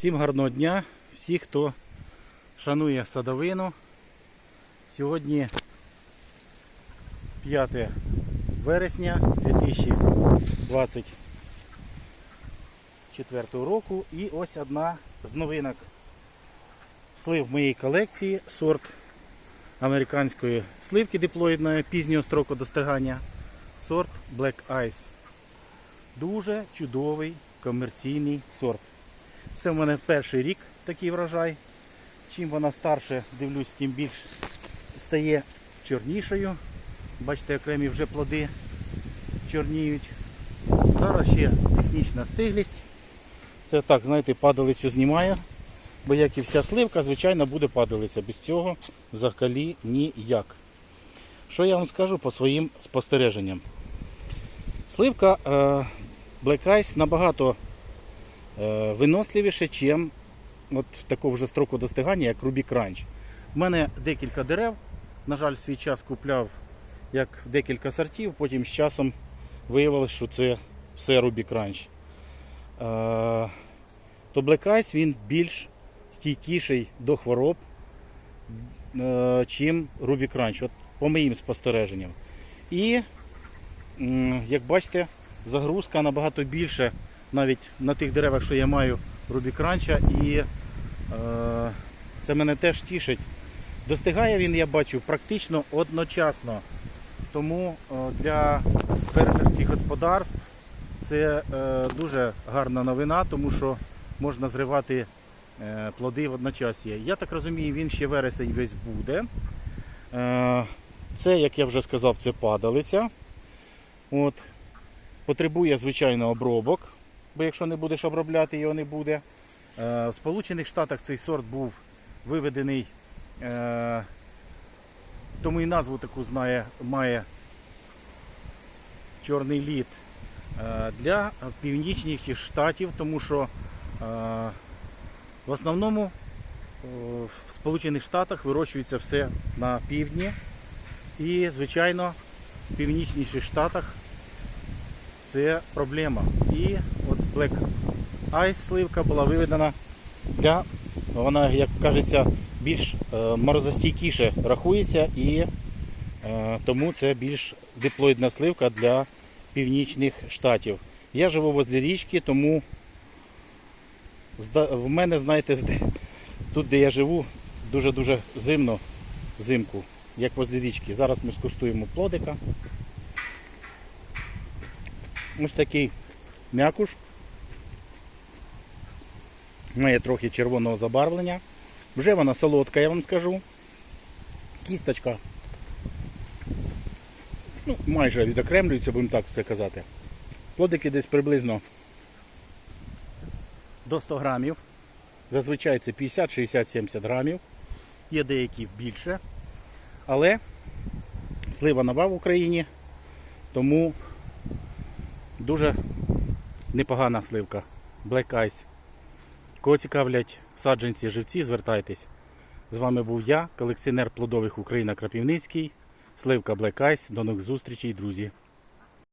Всім гарного дня, всі, хто шанує садовину. Сьогодні 5 вересня 2024 року. І ось одна з новинок слив моїй колекції сорт американської сливки диплоїдної пізнього строку достигання. Сорт Black Ice. Дуже чудовий комерційний сорт. Це в мене перший рік такий врожай. Чим вона старше, дивлюсь, тим більш стає чорнішою. Бачите, окремі вже плоди чорніють. Зараз ще технічна стиглість. Це так, знаєте, падалицю знімаю. Бо як і вся сливка, звичайно, буде падалиця. Без цього взагалі ніяк. Що я вам скажу по своїм спостереженням? Сливка е, Black Ice набагато виносливіше, ніж от такого вже строку достигання, як Ruby Crunch. У мене декілька дерев. На жаль, свій час купляв як декілька сортів, потім з часом виявилось, що це все Ruby Crunch. Е, то Ice він більш стійкіший до хвороб, е, чим Ruby Crunch, от по моїм спостереженням. І, як бачите, загрузка набагато більше навіть на тих деревах, що я маю Crunch, і е, це мене теж тішить. Достигає він, я бачу, практично одночасно. Тому е, для фермерських господарств це е, дуже гарна новина, тому що можна зривати е, плоди в одночасі. Я так розумію, він ще вересень весь буде. Е, Це, як я вже сказав, це падалиця. От. Потребує, звичайно, обробок, бо якщо не будеш обробляти, його не буде. Е, В Сполучених Штатах цей сорт був виведений, е, тому і назву таку знає, має чорний лід е, для північних штатів, тому що в основному в Сполучених Штатах вирощується все на півдні. І, звичайно, в північніших штатах це проблема. І Black Ice сливка була виведена для, вона, як кажеться, більш е, морозостійкіше рахується і е, тому це більш диплоїдна сливка для північних штатів. Я живу возле річки, тому в мене, знаєте, тут, де я живу, дуже-дуже зимно взимку, як возле річки. Зараз ми скуштуємо плодика. Ось такий м'якуш. Має трохи червоного забарвлення. Вже вона солодка, я вам скажу. Кісточка. Ну, майже відокремлюється, будемо так це казати. Плодики десь приблизно до 100 грамів. Зазвичай це 50, 60, 70 грамів. Є деякі більше. Але слива нова в Україні, тому дуже непогана сливка. Black Ice. Кого цікавлять саджанці живці, звертайтесь. З вами був я, колекціонер плодових Україна Крапівницький, Сливка Black Ice. До нових зустрічей, друзі.